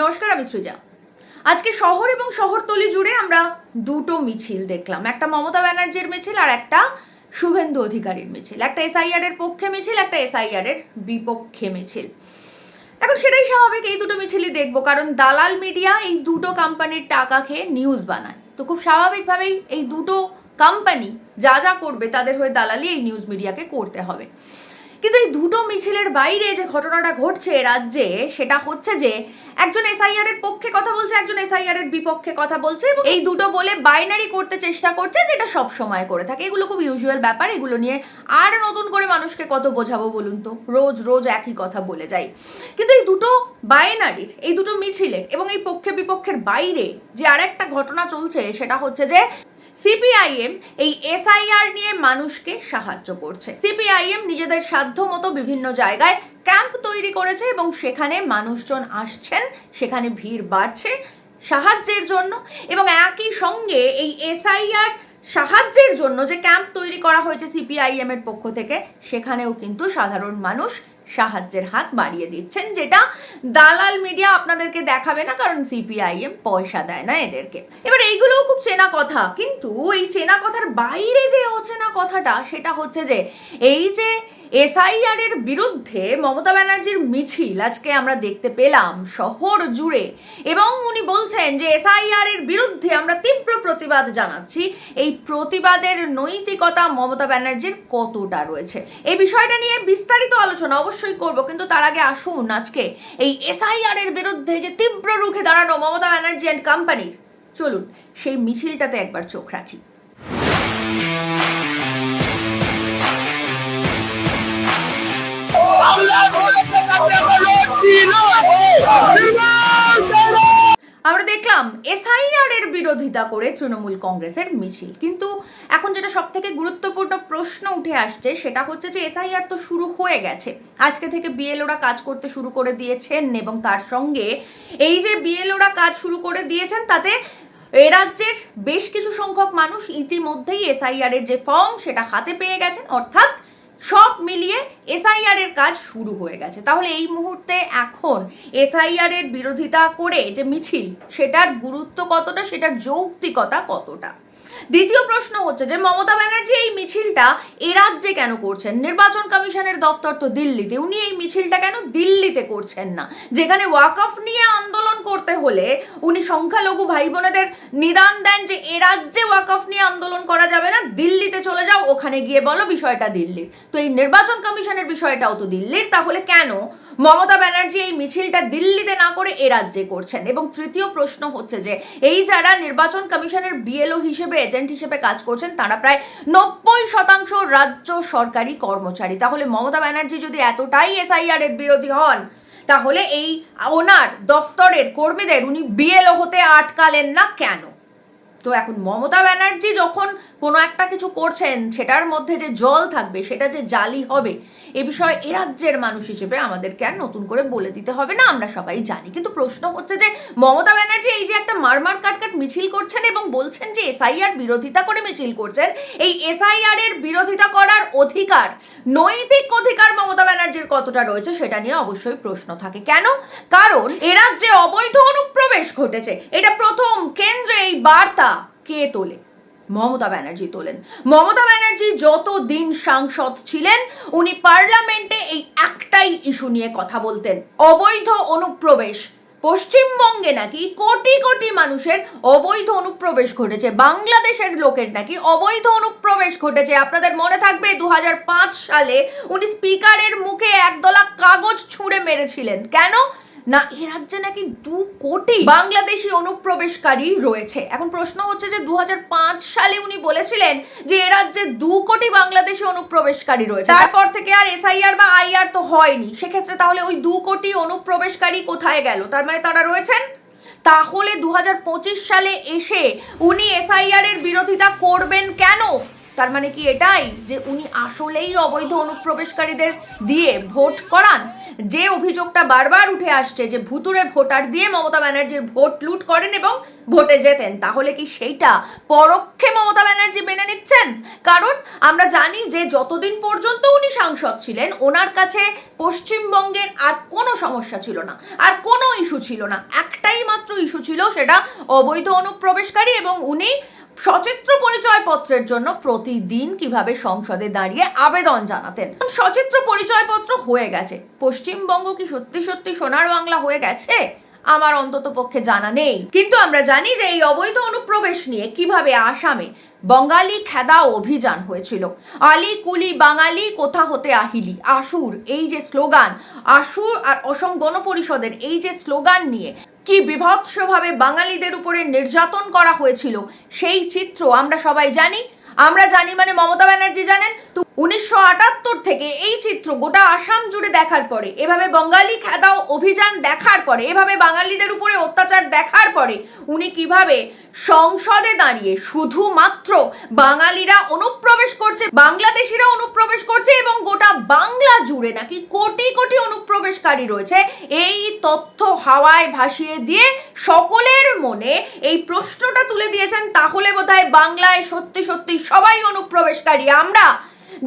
নমস্কার, আমি সৃজা। আজকে শহর এবং শহরতলি জুড়ে আমরা দুটো মিছিল দেখলাম। একটা মমতা ব্যানার্জির মিছিল আর একটা শুভেন্দু অধিকারীর মিছিল। একটা এসআইআর এর পক্ষে মিছিল, একটা এসআইআর এর বিপক্ষে মিছিল। এখন সেটাই স্বাভাবিক, এই দুটো মিছিলই দেখব। কারণ দালাল মিডিয়া এই দুটো কোম্পানির টাকা খেয়ে নিউজ বানায়। তো খুব স্বাভাবিকভাবেই এই দুটো কোম্পানি যা যা করবে, তাদের হয়ে দালালি এই নিউজ মিডিয়াকে করতে হবে। কিন্তু এই দুটো মিছিলের বাইরে যে ঘটনাটা ঘটছে রাজ্যে, সেটা হচ্ছে যে একজন এসআইআর এর পক্ষে কথা বলছে, একজন এসআইআর এর বিপক্ষে কথা বলছে এবং এই দুটো বলে বাইনারি করতে চেষ্টা করছে, যেটা সব সময় করে থাকে। এগুলো খুব ইউজুয়াল ব্যাপার, এগুলো নিয়ে আর নতুন করে মানুষকে কত বোঝাবো বলুন তো? রোজ রোজ একই কথা বলে যাই। কিন্তু এই দুটো বাইনারির এই দুটো মিছিলের এবং এই পক্ষে বিপক্ষের বাইরে যে আরেকটা ঘটনা চলছে, সেটা হচ্ছে যে সিপিআইএম এই এসআইআর নিয়ে মানুষকে সাহায্য করছে। সিপিআইএম নিজেদের সাধ্য মতো বিভিন্ন জায়গায় ক্যাম্প তৈরি করেছে এবং সেখানে মানুষজন আসছেন, সেখানে ভিড় বাড়ছে সাহায্যের জন্য এবং একই সঙ্গে এই এসআইআর সাহায্যের জন্য যে ক্যাম্প তৈরি করা হয়েছে সিপিআইএম এর পক্ষ থেকে, সেখানেও কিন্তু সাধারণ মানুষ সাহায্যের হাত বাড়িয়ে দিচ্ছেন, যেটা দালাল মিডিয়া আপনাদেরকে দেখাবে না, কারণ সিপিআইএম পয়সা দেয় না এদেরকে। এবার এইগুলোও খুব চেনা কথা, কিন্তু এই চেনা কথার বাইরে যে অচেনা কথাটা, সেটা হচ্ছে যে এই যে এসআইআর এর বিরুদ্ধে মমতা ব্যানার্জির মিছিল আজকে আমরা দেখতে পেলাম শহর জুড়ে। এবং উনি বলছেন যে এসআইআর এর বিরুদ্ধে আমরা তীব্র প্রতিবাদ জানাচ্ছি। এই প্রতিবাদের নৈতিকতা মমতা ব্যানার্জির কতটা রয়েছে? এই বিষয়টা নিয়ে বিস্তারিত আলোচনা অবশ্যই করব, কিন্তু তার আগে আসুন আজকে এই এসআইআর এর বিরুদ্ধে যে তীব্র রুখে দাঁড়ানো মমতা ব্যানার্জি অ্যান্ড কোম্পানির। চলুন, সেই মিছিলটাতে একবার চোখ রাখি। আমরা দেখলাম এসআইআর এর বিরোধিতা করে তৃণমূল কংগ্রেসের মিছিল। কিন্তু এখন যেটা সব থেকে গুরুত্বপূর্ণ প্রশ্ন উঠে আসছে, সেটা হচ্ছে যে এসআইআর তো শুরু হয়ে গেছে। আজকে থেকে বিএলওরা কাজ করতে শুরু করে দিয়েছেন এবং তার সঙ্গে এই যে বিএলওরা কাজ শুরু করে দিয়েছেন, তাতে এ রাজ্যের বেশ কিছু সংখ্যক মানুষ ইতিমধ্যেই এসআইআর এর যে ফর্ম, সেটা হাতে পেয়ে গেছেন। অর্থাৎ সব মিলিয়ে এসআইআর এর কাজ শুরু হয়ে গেছে। তাহলে এই মুহূর্তে এখন এসআইআর এর বিরোধিতা করে যে মিছিল, সেটার গুরুত্ব কতটা, সেটার যৌক্তিকতা কতটা? দ্বিতীয় প্রশ্ন হচ্ছে যে মমতা ব্যানার্জি এই মিছিলটা এ রাজ্যে কেন করছেন? নির্বাচন কমিশনের দফতর তো দিল্লিতে, উনি এই মিছিলটা কেন দিল্লিতে করছেন না? যেখানে ওয়াকফ নিয়ে আন্দোলন করতে হলে উনি সংখ্যালঘু ভাই বোনেদের নিদান দেন যে এ রাজ্যে ওয়াকফ নিয়ে আন্দোলন করা যাবে না, দিল্লিতে চলে যাও, ওখানে গিয়ে বলো বিষয়টা দিল্লির। তো এই নির্বাচন কমিশনের বিষয়টাও তো দিল্লির, তাহলে কেন মমতা ব্যানার্জি এই মিছিলটা দিল্লিতে না করে এ রাজ্যে করছেন? এবং তৃতীয় প্রশ্ন হচ্ছে যে, এই যারা নির্বাচন কমিশনের বিএলও হিসেবে, এজেন্ট হিসেবে কাজ করছেন, তারা প্রায় নব্বই শতাংশ রাজ্য সরকারি কর্মচারী। তাহলে মমতা ব্যানার্জি যদি এতটাই এসআইআর এর বিরোধী হন তাহলে এই ওনার দফতরের কর্মীদের উনি বিএলও হতে আটকালেন না কেন? তো এখন মমতা ব্যানার্জি যখন কোনো একটা কিছু করছেন, সেটার মধ্যে যে জল থাকবে, সেটা যে জালি হবে, এ বিষয়ে এ রাজ্যের মানুষ হিসেবে আমাদেরকে আর নতুন করে বলে দিতে হবে না, আমরা সবাই জানি। কিন্তু প্রশ্ন হচ্ছে যে, মমতা ব্যানার্জি এই যে একটা মারমার কাটকাট মিছিল করছেন এবং বলছেন যে এসআইআর বিরোধিতা করে মিছিল করছেন, এই এসআইআর এর বিরোধিতা করার অধিকার, নৈতিক অধিকার মমতা কতটা রয়েছে সেটা নিয়ে অবশ্যই প্রশ্ন থাকে। কেন? কারণ এরা যে অবৈধ অনুপ্রবেশ ঘটেছে। এটা প্রথম কেন্দ্রে এই বার্তা কে তোলে? মমতা ব্যানার্জি তোলেন। মমতা ব্যানার্জি যত দিন সাংসদ ছিলেন, উনি পার্লামেন্টে এই একটাই ইস্যু নিয়ে কথা বলতেন। অবৈধ অনুপ্রবেশ পশ্চিমবঙ্গে নাকি কোটি কোটি মানুষের অবৈধ অনুপ্রবেশ ঘটেছে? বাংলাদেশের লোকের নাকি অবৈধ অনুপ্রবেশ ঘটেছে? আপনাদের মনে থাকবে দু হাজার পাঁচ সালে উনি স্পিকারের মুখে একদলা কাগজ ছুঁড়ে মেরেছিলেন। কেন? না এ রাজ্যে নাকি দু কোটি বাংলাদেশি অনুপ্রবেশকারী রয়েছে। এখন প্রশ্ন হচ্ছে যে দু হাজার পাঁচ সালে উনি বলেছিলেন যে এ রাজ্যে দু কোটি বাংলাদেশি অনুপ্রবেশকারী রয়েছে। তারপর থেকে আর এসআইআর বা আইআর তো হয়নি। সেক্ষেত্রে তাহলে ওই দু কোটি অনুপ্রবেশকারী কোথায় গেল? তার মানে তারা রয়েছেন? তাহলে দু হাজার পঁচিশ সালে এসে উনি এসআইআর এর বিরোধিতা করবেন কেন? তার মানে কি এটাই যে উনি আসলেই অবৈধ অনুপ্রবেশকারীদের দিয়ে ভোট করান? যে অভিযোগটা বারবার উঠে আসছে যে ভুতুরে ভোটার দিয়ে মমতা ব্যানার্জির ভোট লুট করেন এবং ভোটে যেতেন তাহলে কি সেইটা পরোক্ষে মমতা ব্যানার্জি মেনে নিচ্ছেন? কারণ আমরা জানি যে যতদিন পর্যন্ত উনি সাংসদ ছিলেন, ওনার কাছে পশ্চিমবঙ্গের আর কোনো সমস্যা ছিল না। আর কোনো ইস্যু ছিল না। একটাই মাত্র ইস্যু ছিল সেটা অবৈধ অনুপ্রবেশকারী এবং উনি সচিত্র পরিচয়পত্রের জন্য প্রতিদিন কীভাবে সংসদে দাঁড়িয়ে আবেদন জানাতেন? সচিত্র পরিচয়পত্র হয়ে গেছে। পশ্চিমবঙ্গ কি সত্যি সত্যি সোনার বাংলা হয়ে গেছে? আমার অন্তত পক্ষে জানা নেই। কিন্তু আমরা জানি যে এই অবৈধ অনুপ্রবেশ নিয়ে কীভাবে আসামে বঙ্গালী খেদা অভিযান হয়েছিল। আলি কুলি বাঙালি কোথা হতে আহিলি? আসুর, এই যে স্লোগান, আসুর আর অসম গণপরিষদের এই যে স্লোগান নিয়ে কি বিভৎসভাবে বাঙালিদের উপরে নির্যাতন করা হয়েছিল? সেই চিত্র আমরা সবাই জানি। আমরা জানি মানে মমতা ব্যানার্জি জানেন। উনিশশো আটাত্তর থেকে এই চিত্র গোটা আসাম জুড়ে দেখার পরে, এভাবে বঙ্গালী খেদাও অভিযান দেখার পরে, এভাবে বাঙালিদের উপরে অত্যাচার দেখার পরে, উনি কীভাবে সংসদে দাঁড়িয়ে শুধুমাত্র বাঙালিরা অনুপ্রবেশ করছে, বাংলাদেশিরা অনুপ্রবেশ করছে এবং গোটা বাংলা জুড়ে নাকি কোটি কোটি অনুপ্রবেশকারী রয়েছে, এই তথ্য হাওয়ায় ভাসিয়ে দিয়ে সকলের মনে এই প্রশ্নটা তুলে দিয়েছেন, তাহলে বোধহয় বাংলায় সত্যি সত্যি সবাই অনুপ্রবেশকারী। আমরা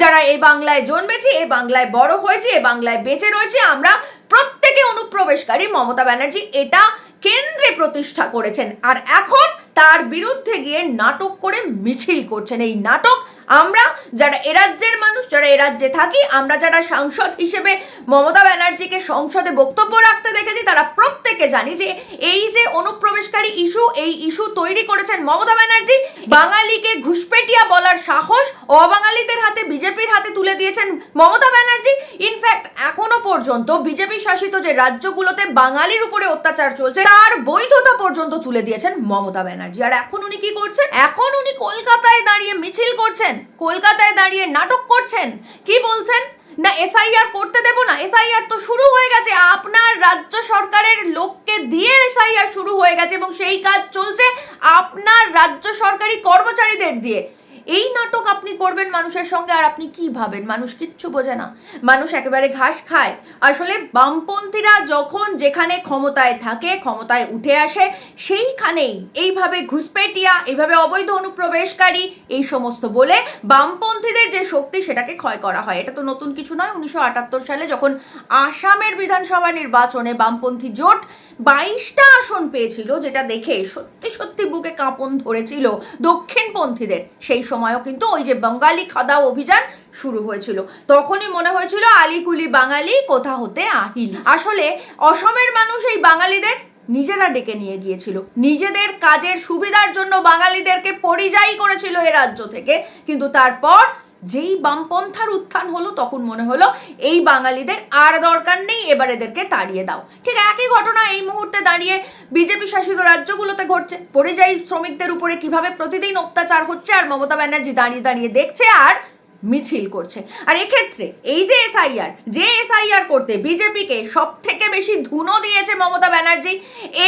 যারা এই বাংলায় জন্মেছি, এই বাংলায় বড় হয়েছি, এই বাংলায় বেঁচে রয়েছে, আমরা প্রত্যেকে অনুপ্রবেশকারী মমতা ব্যানার্জি। এটা কেন্দ্রে প্রতিষ্ঠা করেছেন। আর এখন তার বিরুদ্ধে গিয়ে নাটক করে মিছিল করছেন। এই নাটক আমরা যারা এরাজ্যের মানুষ, যারা এরাজ্যে থাকি, আমরা যারা সাংসদ হিসেবে মমতা ব্যানার্জিকে সংসদে বক্তব্য রাখতে দেখেছি, তারা প্রত্যেকে জানি যে এই যে অনুপ্রবেশকারী ইস্যু, এই ইস্যু তৈরি করেছেন মমতা ব্যানার্জি, বাঙালিকে ঘুষপেটিয়া বলার সাহস অবাঙালিদের হাতে, বিজেপির হাতে তুলে দিয়েছেন মমতা ব্যানার্জি। ইনফ্যাক্ট এখনও পর্যন্ত বিজেপি শাসিত যে রাজ্যগুলোতে বাঙালির উপরে অত্যাচার চলছে, তার বৈধতা পর্যন্ত তুলে দিয়েছেন মমতা ব্যানার্জি। আর এখন উনি কি করছেন? এখন উনি কলকাতায় দাঁড়িয়ে মিছিল করছেন, কলকাতায় দাঁড়িয়ে নাটক করছেন। কি বলছেন? না, এসআইআর করতে দেব না, এসআইআর তো শুরু হয়ে গেছে। আপনার রাজ্য সরকারের লোককে দিয়ে এসআইআর শুরু হয়ে গেছে এবং সেই কাজ চলছে আপনার রাজ্য সরকারি কর্মচারীদের দিয়ে। এই নাটক আপনি করবেন মানুষের সঙ্গে আর আপনি কি ভাবেন? মানুষ কিচ্ছু বোঝে না। মানুষ একেবারে ঘাস খায়। আসলে বামপন্থীরা যখন যেখানে ক্ষমতায় থাকে, ক্ষমতায় উঠে আসে, সেইখানেই এইভাবে ঘুষপেটিয়া এইভাবে অবৈধ অনুপ্রবেশকারী, এই সমস্ত বলে বামপন্থীদের যে শক্তি সেটাকে ক্ষয় করা হয়। এটা তো নতুন কিছু নয়। উনিশশো সালে যখন আসামের বিধানসভা নির্বাচনে বামপন্থী জোট বাইশটা আসন পেয়েছিল, যেটা দেখে সত্যি সত্যি বুকে কাঁপন ধরেছিল দক্ষিণপন্থীদের সেই সময়ও কিন্তু ওই যে বঙ্গালী খাদাও অভিযান শুরু হয়েছিল। তখনই মনে হয়েছিল আলিকুলি বাঙালি কোথা হতে আহিল। আসলে অসমের মানুষ এই বাঙালিদের নিজেরা ডেকে নিয়ে গিয়েছিল। নিজেদের কাজের সুবিধার জন্য বাঙালিদেরকে পরিযায়ী করেছিল এ রাজ্য থেকে। কিন্তু তারপর যেই বামপন্থার উত্থান হলো তখন মনে হলো এই বাঙালিদের আর দরকার নেই, এবার এদেরকে তাড়িয়ে দাও। ঠিক একই ঘটনা এই মুহূর্তে দাঁড়িয়ে বিজেপি শাসিত রাজ্যগুলোতে ঘটছে। পরিযায়ী শ্রমিকদের উপরে কীভাবে প্রতিদিন অত্যাচার হচ্ছে আর মমতা ব্যানার্জি দাঁড়িয়ে দাঁড়িয়ে দেখছে আর মিছিল করছে। আর এক্ষেত্রে এই যে এসআইআর যে এসআইআর করতে বিজেপিকে সব থেকে বেশি ধুনো দিয়েছে মমতা ব্যানার্জি,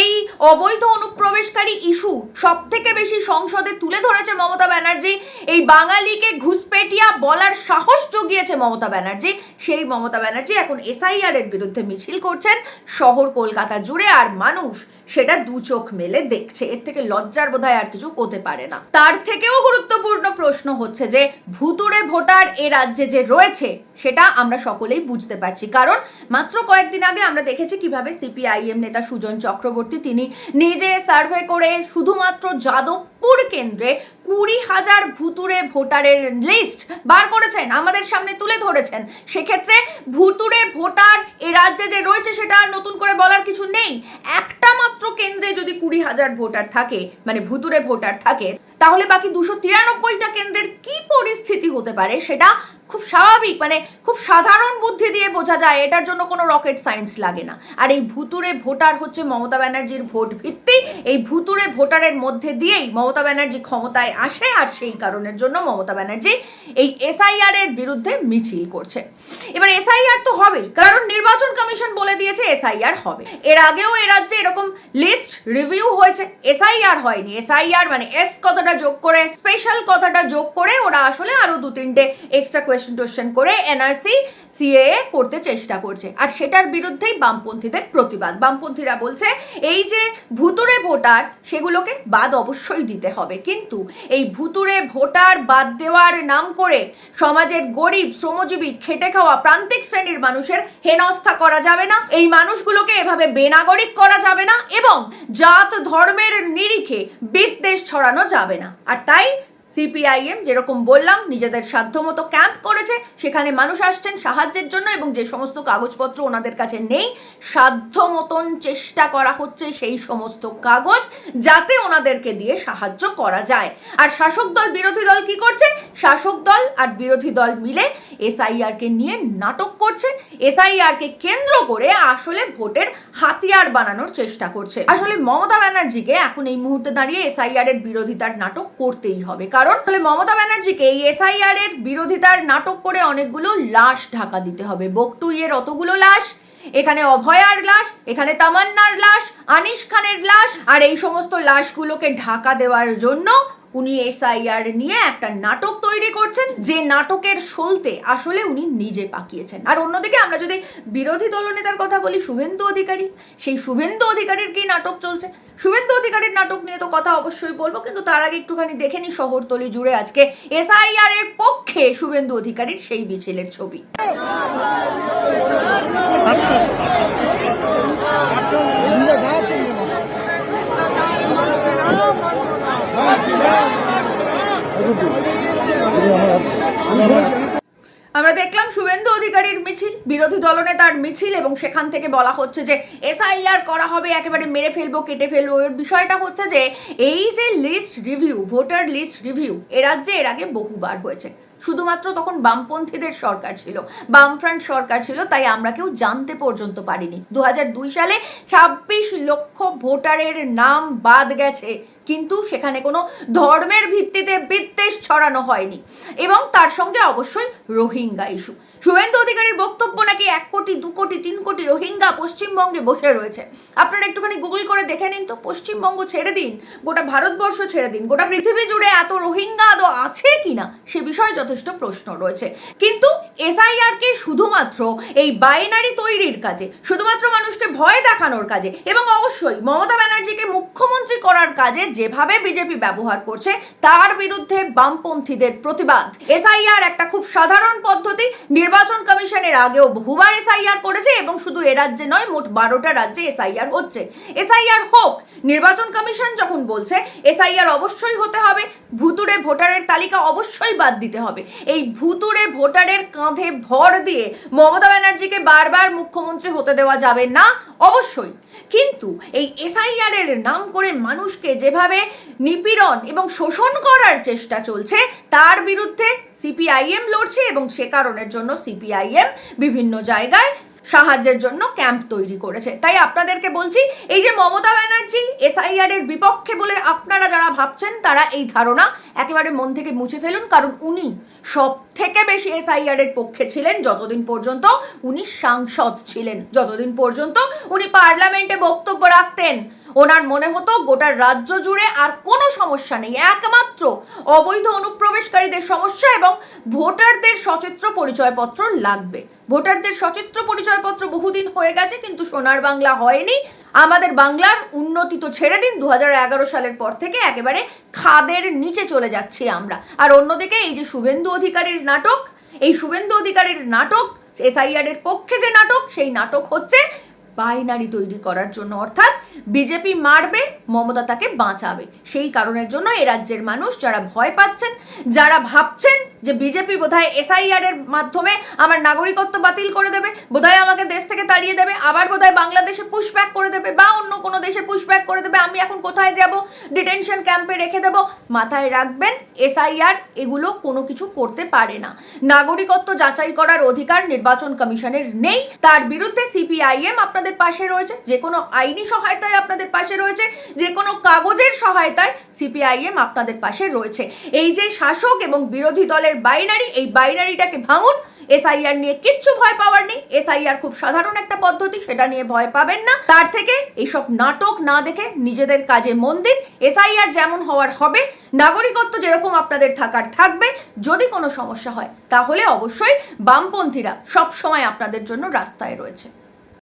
এই অবৈধ অনুপ্রবেশকারী ইস্যু সব থেকে বেশি সংসদে তুলে ধরেছে মমতা ব্যানার্জি, এই বাঙালিকে ঘুষপেটিয়া বলার সাহস জুগিয়েছে মমতা ব্যানার্জি, সেই মমতা ব্যানার্জি এখন এসআইআর এর বিরুদ্ধে মিছিল করছেন, শহর কলকাতা জুড়ে আর মানুষ সেটা দু চোখ মেলে দেখছে। এর থেকে লজ্জার বোধহয় আর কিছু হতে পারে না। তার থেকেও গুরুত্বপূর্ণ প্রশ্ন হচ্ছে যে ভুতুরে ভোটার এ রাজ্যে যে রয়েছে, সেটা আমরা সকলেই বুঝতে পারছি। কারণ মাত্র কয়েকদিন আগে আমরা দেখেছি কীভাবে সিপিআইএম নেতা সুজন চক্রবর্তী, তিনি নিজে সার্ভে করে শুধুমাত্র যাদবপুর কেন্দ্রে কুড়ি হাজার ভুতুরে ভোটারের লিস্ট বার করেছেন, আমাদের সামনে তুলে ধরেছেন। সেক্ষেত্রে ভুতুরে ভোটার এ রাজ্যে যে রয়েছে সেটা নতুন করে বলার কিছু নেই। একটা মাত্র কেন্দ্রে যদি কুড়ি হাজার ভোটার থাকে মানে ভুতুরে ভোটার থাকে, তাহলে বাকি দুশো তিরানব্বইটা কেন্দ্রের কি পরিস্থিতি হতে পারে সেটা খুব স্বাভাবিক মানে খুব সাধারণ বুদ্ধি দিয়ে বোঝা যায়, এটার জন্য কোনো রকেট সায়েন্স লাগে না। আর এই ভুতুরে ভোটার হচ্ছে মমতা ব্যানার্জির ভোট ভিত্তি। এই ভুতুরে ভোটারের মধ্যে দিয়েই মমতা ব্যানার্জি ক্ষমতায় আসে, আর সেই কারণের জন্য মমতা ব্যানার্জি এই এসআইআর এর বিরুদ্ধে মিছিল করছে। এবার এসআইআর তো হবেই, কারণ নির্বাচন কমিশন বলে দিয়েছে এসআইআর হবে। এর আগেও এ রাজ্যে এরকম লিস্ট রিভিউ হয়েছে এসআইআর হয়নি। এসআইআর মানে এস কথাটা যোগ করে স্পেশাল কথাটা যোগ করে ওরা আসলে আরও দু তিনটে এক্সট্রা কোয়েশ্চেন টোয়েশ্চেন করে এনআরসি সিএএ করতে চেষ্টা করছে। আর সেটার বিরুদ্ধেই বামপন্থীদের প্রতিবাদ। বামপন্থীরা বলছে, এই যে ভুতুরে ভোটার, সেগুলোকে বাদ অবশ্যই দিতে হবে। কিন্তু এই ভুতুরে ভোটার বাদ দেওয়ার নাম করে সমাজের গরিব, শ্রমজীবী, খেটে খাওয়া প্রান্তিক শ্রেণির মানুষের হেনস্থা করা যাবে না। এই মানুষগুলোকে এভাবে বেনাগরিক করা যাবে না এবং জাত ধর্মের নিরিখে বিদ্বেষ ছড়ানো যাবে না। আর তাই সিপিআইএম যেরকম বললাম, নিজেদের সাধ্যমতো ক্যাম্প করেছে, সেখানে মানুষ আসছেন সাহায্যের জন্য এবং যে সমস্ত কাগজপত্র ওনাদের কাছে নেই সাধ্য মতন চেষ্টা করা হচ্ছে সেই সমস্ত কাগজ যাতে ওনাদেরকে দিয়ে সাহায্য করা যায়। আর শাসক দল বিরোধী দল কি করছে? শাসক দল আর বিরোধী দল মিলে এসআইআরকে নিয়ে নাটক করছে। এসআইআরকে কেন্দ্র করে আসলে ভোটের হাতিয়ার বানানোর চেষ্টা করছে। আসলে মমতা ব্যানার্জিকে এখন এই মুহূর্তে দাঁড়িয়ে এসআইআর এর বিরোধিতার নাটক করতেই হবে। কারণ তাহলে মমতা ব্যানার্জিকে এই এসআইআর এর বিরোধিতার নাটক করে অনেকগুলো লাশ ঢাকা দিতে হবে। বকটুইয়ের অতগুলো লাশ, এখানে অভয়ার লাশ, এখানে তামান্নার লাশ, আনিস খানের লাশ, আর এই সমস্ত লাশগুলোকে ঢাকা দেওয়ার জন্য উনি এসআইআর নিয়ে একটা নাটক তৈরি করছেন, যে নাটকের সলতে আসলে উনি নিজে পাকিয়েছেন। আর অন্যদিকে আমরা যদি বিরোধী দলনেতার কথা বলি, শুভেন্দু অধিকারী, সেই শুভেন্দু অধিকারীর কি নাটক চলছে? শুভেন্দু অধিকারীর নাটক নিয়ে তো কথা অবশ্যই বলব, কিন্তু তার আগে একটুখানি দেখে নি শহরতলি জুড়ে আজকে এসআইআর এর পক্ষে শুভেন্দু অধিকারীর সেই মিছিলের ছবি। আমরা দেখলাম শুভেন্দু অধিকারীর মিছিল, বিরোধী দলনেতার মিছিল এবং সেখান থেকে বলা হচ্ছে যে এসআইআর করা হবে, একেবারে মেরে ফেলব, কেটে ফেলব। এর বিষয়টা হচ্ছে যে এই যে list review voter list review এ রাজ্যে এর আগে বহুবার হয়েছে। শুধুমাত্র তখন বামপন্থীদের সরকার ছিল, বামফ্রন্ট সরকার ছিল, তাই আমরা কেউ জানতে পর্যন্ত পারিনি। দু হাজার দুই সালে ছাব্বিশ লক্ষ ভোটারের নাম বাদ গেছে। কিন্তু সেখানে কোনো ধর্মের ভিত্তিতে বিদ্বেষ ছড়ানো হয়নি। এবং তার সঙ্গে অবশ্যই রোহিঙ্গা ইস্যু শুভেন্দু অধিকারীর বক্তব্য নাকি এক কোটি, দু কোটি, তিন কোটি রোহিঙ্গা পশ্চিমবঙ্গে বসে রয়েছে? আপনারা একটুখানি গুগল করে দেখে নিন তো, পশ্চিমবঙ্গ ছেড়ে দিন, গোটা ভারতবর্ষ ছেড়ে দিন, গোটা পৃথিবী জুড়ে এত রোহিঙ্গা আদৌ আছে কিনা? সে বিষয়ে যথেষ্ট প্রশ্ন রয়েছে। কিন্তু এসআইআর কে শুধুমাত্র এই বাইনারি তৈরির কাজে, শুধুমাত্র মানুষকে ভয় দেখানোর কাজে এবং অবশ্যই মমতা ব্যানার্জিকে মুখ্যমন্ত্রী করার কাজে যেভাবে বিজেপি ব্যবহার করছে, তার বিরুদ্ধে বামপন্থীদের প্রতিবাদ। এসআইআর একটা খুব সাধারণ পদ্ধতি। নির্বাচন কমিশনের আগেও বহুবার এসআইআর করেছে এবং শুধু এ রাজ্যে নয়, মোট বারোটা রাজ্যে এসআইআর হচ্ছে। এসআইআর হোক, নির্বাচন কমিশন যখন বলছে, এসআইআর অবশ্যই হতে হবে ভুতুরে ভোটারের তালিকা অবশ্যই বাদ দিতে হবে। এই ভুতুরে ভোটারের কাঁধে ভর দিয়ে মমতা ব্যানার্জিকে বারবার মুখ্যমন্ত্রী হতে দেওয়া যাবে না, অবশ্যই। কিন্তু এই এসআইআর এর নাম করে মানুষকে যেভাবে নিপীড়ন এবং শোষণ করার চেষ্টা চলছে। তার বিরুদ্ধে সিপিআইএম লড়ছে এবং সে কারণের জন্য সিপিআইএম বিভিন্ন জায়গায় সাহায্যের জন্য ক্যাম্প তৈরি করেছে। তাই আপনাদেরকে বলছি, এই যে মমতা ব্যানার্জি এসআইআর এর বিপক্ষে বলে আপনারা যারা ভাবছেন, তারা এই ধারণা একেবারে মন থেকে মুছে ফেলুন, কারণ উনি সব থেকে বেশি এসআইআর এর পক্ষে ছিলেন যতদিন পর্যন্ত উনি সাংসদ ছিলেন। যতদিন পর্যন্ত উনি পার্লামেন্টে বক্তব্য রাখতেন ওনার মনে হতো গোটা রাজ্য জুড়ে আর কোনো সমস্যা নেই। একমাত্র অবৈধ অনুপ্রবেশকারীদের সমস্যা এবং ভোটারদের সচিত্র পরিচয়পত্র লাগবে। ভোটারদের সচিত্র পরিচয়পত্র বহুদিন হয়ে গেছে, কিন্তু সোনার বাংলা হয়নি। আমাদের বাংলার উন্নতি তো ছেড়ে দিন দু হাজার এগারো সালের পর থেকে একেবারে খাদের নিচে চলে যাচ্ছি আমরা। আর অন্যদিকে এই যে শুভেন্দু অধিকারীর নাটক, এই শুভেন্দু অধিকারীর নাটক, এসআইআর এর পক্ষে যে নাটক, সেই নাটক হচ্ছে বাইনারি তৈরি করার জন্য। অর্থাৎ বিজেপি মারবে, মমতা তাকে বাঁচাবে। সেই কারণের জন্য এ রাজ্যের মানুষ যারা ভয় পাচ্ছেন, যারা ভাবছেন যে বিজেপি বোধহয় এসআইআর এর মাধ্যমে আমার নাগরিকত্ব বাতিল করে দেবে, বোধহয় আমাকে দেশ থেকে তাড়িয়ে দেবে, আবার বোধহয় বাংলাদেশে পুশব্যাক করে দেবে বা অন্য কোনো দেশে পুশব্যাক করে দেবে, আমি এখন কোথায় যাব? ডিটেনশন ক্যাম্পে রেখে দেব। মাথায় রাখবেন এসআইআর এগুলো কোনো কিছু করতে পারে না। নাগরিকত্ব যাচাই করার অধিকার নির্বাচন কমিশনের নেই। তার বিরুদ্ধে সিপিআইএম আপনাদের পাশে রয়েছে যে কোনো আইনি সহায়তায় আপনাদের পাশে রয়েছে যে কোনো কাগজের সহায়তায় সিপিআইএম আপনাদের পাশে রয়েছে। এই যে শাসক এবং বিরোধী দলের বাইনারি, এই বাইনারিটাকে ভাঙুন। এসআইআর নিয়ে কিচ্ছু ভয় পাওয়ার নেই। এসআইআর খুব সাধারণ একটা পদ্ধতি, সেটা নিয়ে ভয় পাবেন না। তার থেকে এইসব নাটক না দেখে নিজেদের কাজে মন দিন। এসআইআর যেমন হওয়ার হবে, নাগরিকত্ব যেরকম আপনাদের থাকার থাকবে, যদি কোনো সমস্যা হয়, তাহলে অবশ্যই বামপন্থীরা সব সময় আপনাদের জন্য রাস্তায় রয়েছে।